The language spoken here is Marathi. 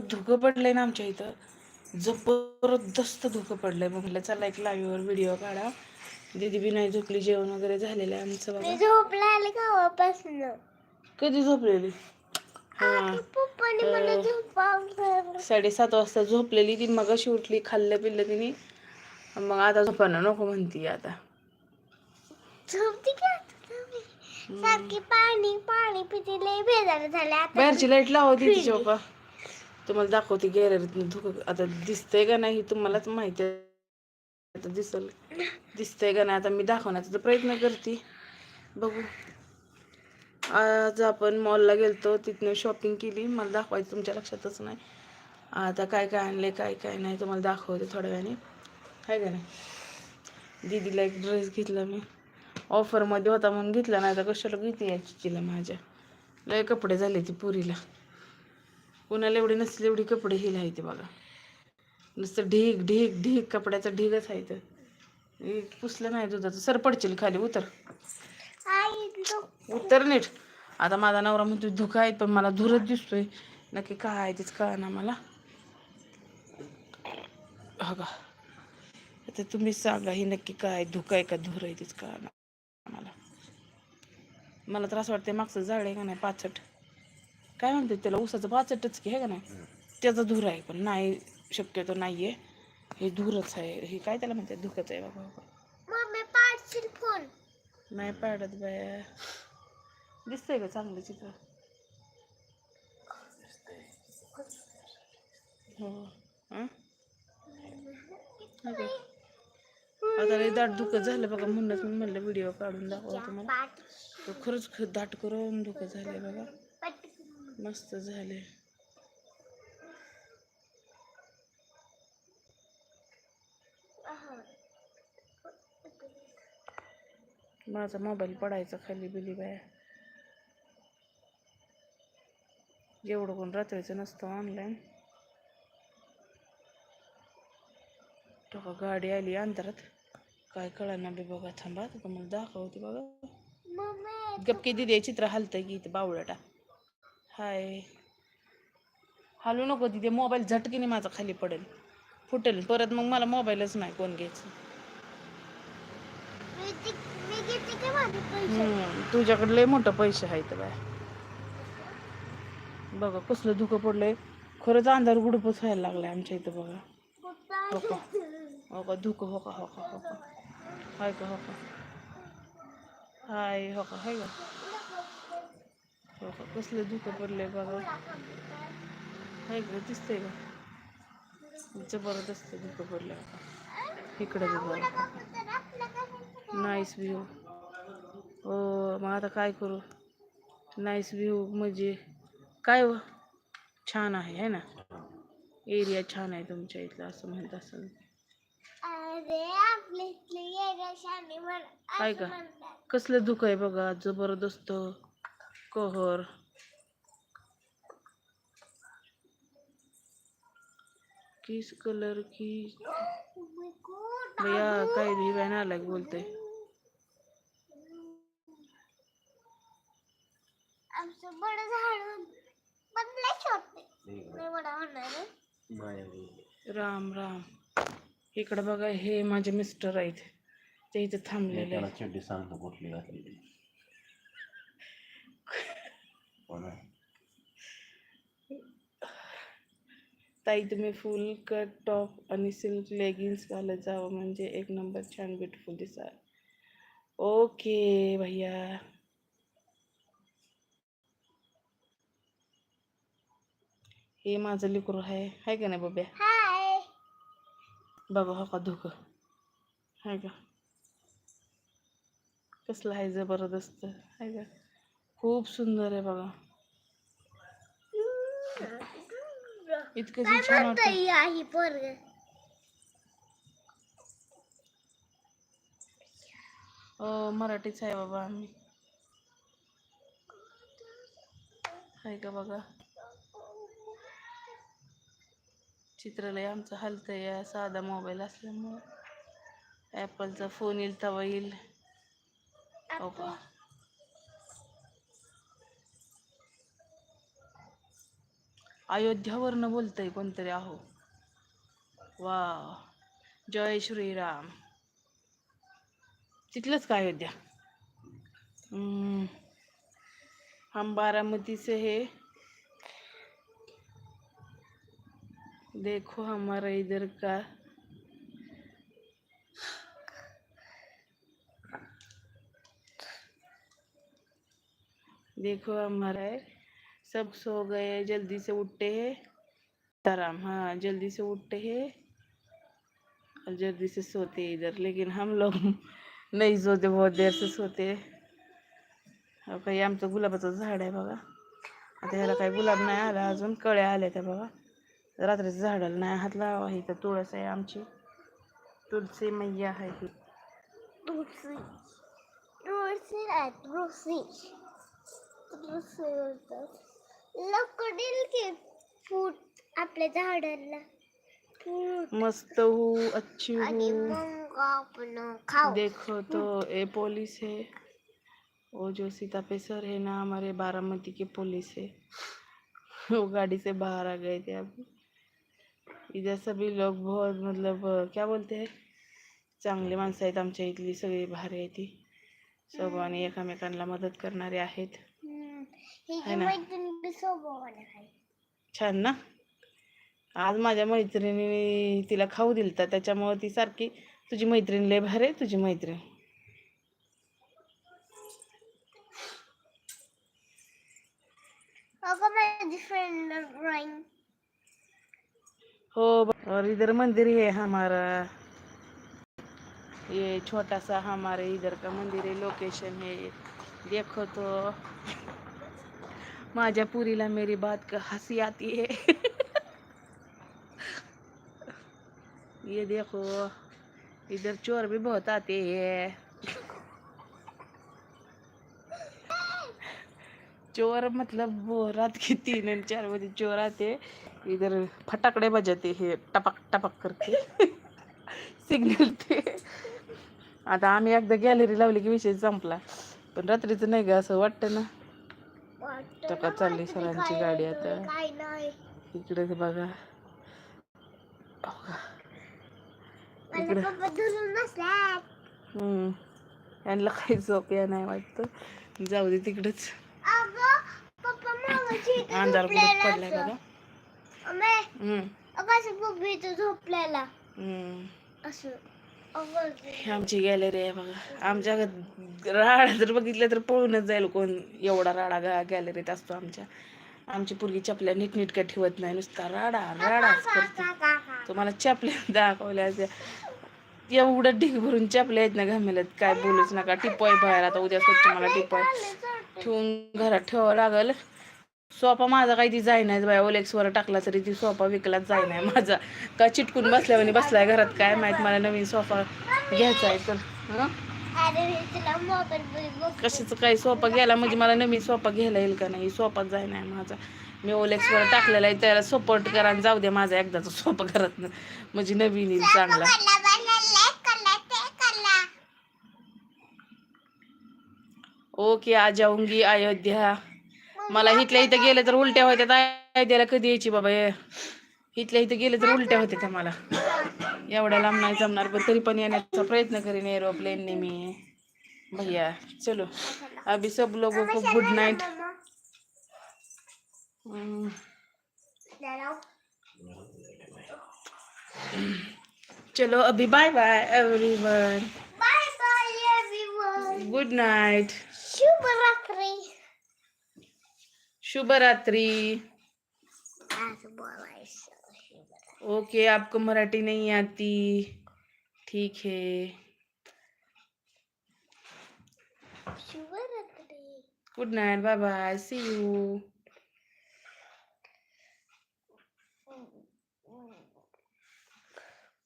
धुकं पडलंय ना आमच्या इथं. जबरदस्त धुकं पडलंय. मग म्हटलं चला एक लाईव्हवर व्हिडिओ काढा. दीदी बी नाही झोपली जेवण वगैरे झालेलं आहे आमचं बाबा झोपला आले गावापासून. कधी झोपलेली? हा. साडेसात वाजता झोपलेली. ती मग अशी उठली खाल्लं पिल्लं तिने. मग आता झोपानं नको म्हणती आता. झोपती का सारखी पाणी पाणी पिते लय बेजार झाले बाहेरची लाइट लावती तिच्या पप्पा तुम्हाला दाखवते गॅलरीतून धुकं. आता दिसतंय का नाही तुम्हालाच माहिती आहे. आता दिसल दिसतंय का नाही आता मी दाखवण्याचा तर प्रयत्न करते. बघू. आज आपण मॉलला गेलतो तिथनं शॉपिंग केली. मला दाखवायचं तुमच्या लक्षातच नाही. आता काय काय आणले काय काय नाही तुम्हाला दाखवते थोड्या वेळाने. आहे का नाही? दीदीला एक ड्रेस घेतला मी. ऑफरमध्ये होता म्हणून घेतला नाही तर कशाला घेते या चिचीला माझ्या. लय कपडे झाले ती पुरीला. कोणाला एवढे नसले एवढे कपडे हिल आहे ते बघा. नुसतं ढीग ढीग ढीग कपड्याचा ढीगच आहे तर पुसलं नाही दुधाचं. सर पडशील खाली उतर. उत्तर नीट. आता माझा नवरा म्हणतो धुका आहेत पण मला धुरच दिसतोय. नक्की काय आहे तेच कळा ना मला. हा का आता तुम्ही सांगा ही नक्की काय आहे, धुका आहे का धुर आहे तेच कळणार ना मला. मला तर असं वाटतं मागचं झाड आहे का नाही पाचट. काय म्हणते त्याला ऊसाचं पाचटच की आहे का नाही? त्याचा धूर आहे पण नाही शक्यतो नाही आहे हे धूरच आहे हे काय त्याला म्हणते? धुकच आहे बाबा. मम्मी पाडशील फोन. नाही पाडत बाया. दिसतंय का चांगलं चित्र? हो. हं? हो का? आता लय दाट दुखत झालं बघा म्हणूनच मी म्हणलं व्हिडिओ काढून दाखवा तुम्हाला. तो खरंच ख दाट करून दुखत झालंय बघा. मस्त झाले. माझा मोबाईल पडायचा खाली बिली बाया. एवढं कोण रात्रीचं नसतं ऑनलाईन का गाडी आली अंतरात काय कळणार बी बघा थांबा तुम्हाला दाखवते बघा. गपकी दिदी चित्र हलतंय की इथे बावळटा. हाय. हलू नको तिथे मोबाईल झटकीने माझा खाली पडेल. फुटेल परत मग मला मोबाईलच नाही कोण घ्यायचं? तुझ्याकडे लय मोठं पैसे आहेत बाय. बघा कसलं धुकं पडलंय. खरंच अंधार गुडपच व्हायला लागलाय आमच्या इथं बघा. हो का? हो का? धुकं हो का? हो का? हो का? हाय का? हो का? हाय हो का? हाय का? कसलं धुकं पडलंय बघा. हाय का दिसतंय का जबरदस्त धुकं पडलंय बघा इकडे बघा. नाईस व्ह्यू हो मग आता काय करू? नाईस व्ह्यू म्हणजे काय हो छान आहे है ना? एरिया छान आहे तुमच्या इथला असं म्हणत असेल. आहे का? कसलं दुःख आहे बघा जबरदस्त. कहर किस कलर की? भैया काय भी बहना अलग बोलते। आमचं बडं झाड होतं. पण लय छोटे लय मोठा होणार आहे. राम राम। इकडं बघा हे माझे मिस्टर आहेत ते इथे थांबलेले त्याला आहेत चड्डी सांगतो कुठली घातलेली हो ना? ताई तुम्ही फुल कट टॉप आणि सिल्क लेगिन्स घालत जावं म्हणजे एक नंबर छान ब्युटिफुल दिसाल. ओके भैया. हे माझं लिकरू आहे. हाय का नाही बब्या? हाय. बघा हो का धुकं? हाय का? कसलं आहे जबरदस्त. हाय का? खूप सुंदर आहे बघा. इतकं छान वाटतं. मराठीच आहे बाबा आम्ही. आहे का बघा. चित्रालय आमचं हलतंय या साधा मोबाईल असल्यामुळं. ॲपलचा फोन येईल तवा येईल. अयोध्यावरनं बोलतंय कोणतरी आहो वा जय श्रीराम. तिथलंच का अयोध्या? हम्म, हम बारामती से है. देखो हमारा इधर का. देखो हमारा सब सो गए जल्दी से उठते हैं। आराम हाँ जल्दी से उठते हैं और जल्दी से सोते हैं इधर। लेकिन हम लोग नहीं सोते बहुत देर से सोते हैं। अहो, काही आमचं गुलाबाचं झाड आहे बघा आता ह्याला काही गुलाब नाही आला अजून कळ्या आल्या त्या बघा रात्रीचं झाडाला नाही हात लावा इथं तुळस आहे आमची। तुळशी मैया आहे ही। तुळशी तुळशी नाही तुळशी तुळशी बोलतात देईल की फूट आपल्या झाडाला. फूट. मस्त हूँ अच्छी आणि हूँ मग आपण खाऊ. देखो तो ये पुलिस है. वो जो सीता पे सर है ना हमारे बारामती के पुलिस है. वो गाड़ी से बाहर आ गए थे अभी इधर सभी लोग बहुत मतलब क्या बोलते हैं? चांगले माणसं आहेत आमच्या इथली सगळी भारी आहे ती. सर्वांनी एकामेकांना मदत करणारे आहेत. ही ना? छान ना? आज माझ्या मैत्रिणीने तिला खाऊ दिलता त्याच्यामुळे ती सारखी तुझी मैत्रीण लय भारी आहे तुझी मैत्रीण. हो और इधर मंदिर है हमारा. ये छोटा सा हमारे इधर का मंदिर है लोकेशन है. देखो तो. माझ्या पुरीला मेरी बात का हँसी आती है। ये देखो, इधर चोर भी बहुत आते हैं। चोर मतलब वो रात के तीन चार बजे चोर आते इधर फटाकडे बजाते हे, टपक टपक करके। सिग्नल ते आता आम्ही एकदा गॅलरी लावली की विषय संपला, पण नाही असं वाटतं ना. टका चालली सरांची गाडी आता. इकडे बघा. का? हम्म. यांना काही झोप या नाही वाटतं. जाऊ दे तिकडच. अंधार कुठं पडलाय अमे, हम्म. झोपलेला. हम्म. असं. आमची गॅलरी आहे बघा. आमच्या राडा जर बघितलं तर पळूनच जाईल कोण. एवढा राडा गा गॅलरीत असतो आमच्या. आमची पूर्वी चपल्या नीटनीटक्या ठेवत नाही. नुसता राडा राडाच करते. तुम्हाला चपल्या दाखवल्या असत्या एवढं ढीग भरून चपल्या आहेत ना घामेल्यात. काय बोलूच नका. टिपॉय बाहेर. आता उद्या स्वच्छ मला टिपॉय ठेवून घरात ठेवावं लागल. सोफा माझा काही ती जाई नाही बाय ओलेक्सवर टाकला तरी ती सोफा विकलाच जाई नाही. माझा का चिटकून बसल्यावानी बसलाय घरात? काय माहीत? मला नवीन सोफा घ्यायचा आहे तर. कशाचं काही सोफा गेला म्हणजे मला नवीन सोफा घ्यायला येईल का नाही? सोफाच जाय नाही माझा. मी ओलेक्सवर टाकलेला आहे त्याला सपोर्ट करा आणि जाऊ द्या माझा एकदाचा सोफा घरात. म्हणजे नवीन येईल चांगला. ओके आ जाऊंगी अयोध्या. मला इथल्या इथं गेलं तर उलट्या होत्या. अयोध्याला कधी यायची बाबा? इथल्या इथं गेलं तर उलट्या होत्या त्या मला. एवढ्या लांब नाही जमणार पण तरी पण येण्याचा प्रयत्न करीन एरोप्लेनने मी. भैया चलो. अभी सब लोगों को गुड जरा. चलो अभी bye bye everyone bye everyone. Good शुभरात्री. शुभ रात्रि शुभरात्री. ओके आपको मराठी नहीं आती। ठीक है। Good night bye bye see you